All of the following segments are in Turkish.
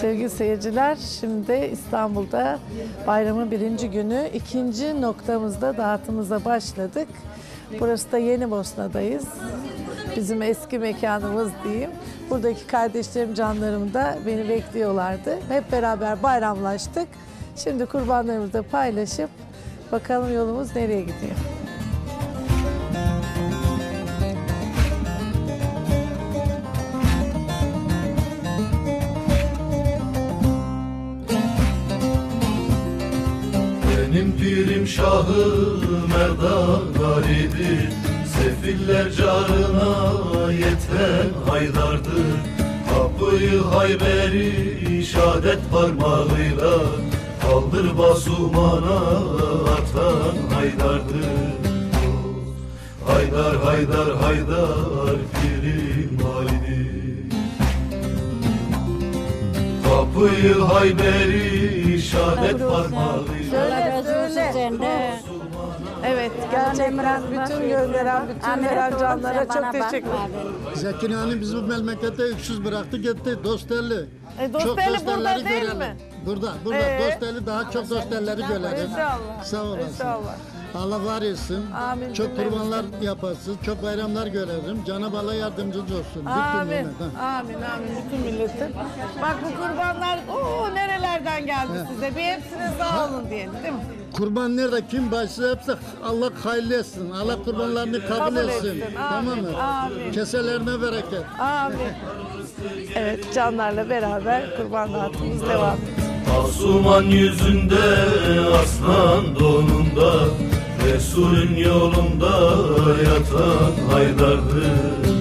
Sevgili seyirciler, şimdi İstanbul'da bayramın birinci günü ikinci noktamızda dağıtımıza başladık. Burası da Yeni Bosna'dayız. Bizim eski mekanımız diyeyim. Buradaki kardeşlerim, canlarım da beni bekliyorlardı. Hep beraber bayramlaştık. Şimdi kurbanlarımızı paylaşıp bakalım yolumuz nereye gidiyor. Benim pirim şahı merdan garibi Sefiller carına yeten haydardır Kapıyı hayberi şadet parmağıyla Kaldır basumana atan haydardır. Haydar haydar haydar pirim halidi Kapıyı hayberi şadet parmağıyla Üzerinde. Evet, gerçekten bütün gönderen, bütün veren canlara çok teşekkür ederim. Zekin Hanım bizi bu memlekette öksüz bıraktı gitti Dostelli. E, Dostelli burada değil mi? Burada, burada. Ee? Dostelli daha çok Dostellileri görelim. İnşallah. Sağ olasın. İnşallah. Allah var etsin. Amin Çok kurbanlar yapasın, çok bayramlar görelim. Cenab-ı Allah yardımcınız olsun. Bütün Amin. millet. Amin, amin. Bütün milletin. Bak bu kurbanlar, o nerelerden geldi size? Bir hepsine sağ olun diyelim değil mi? Kurban nerede kim başsa hepsi Allah hayırlı etsin. Allah kurbanlarını kabul, etsin. etsin. Tamam mı? amin. Keselerine bereket. Amin. Evet, canlarla beraber kurban dağıtımımız devam ediyor. Asuman yüzünde aslan donunda Resulün yolunda yatan haydardır.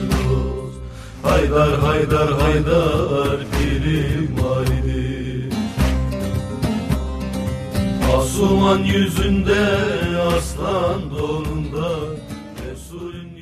Haydar haydar haydar pirim Asuman yüzünde aslan donunda Resulün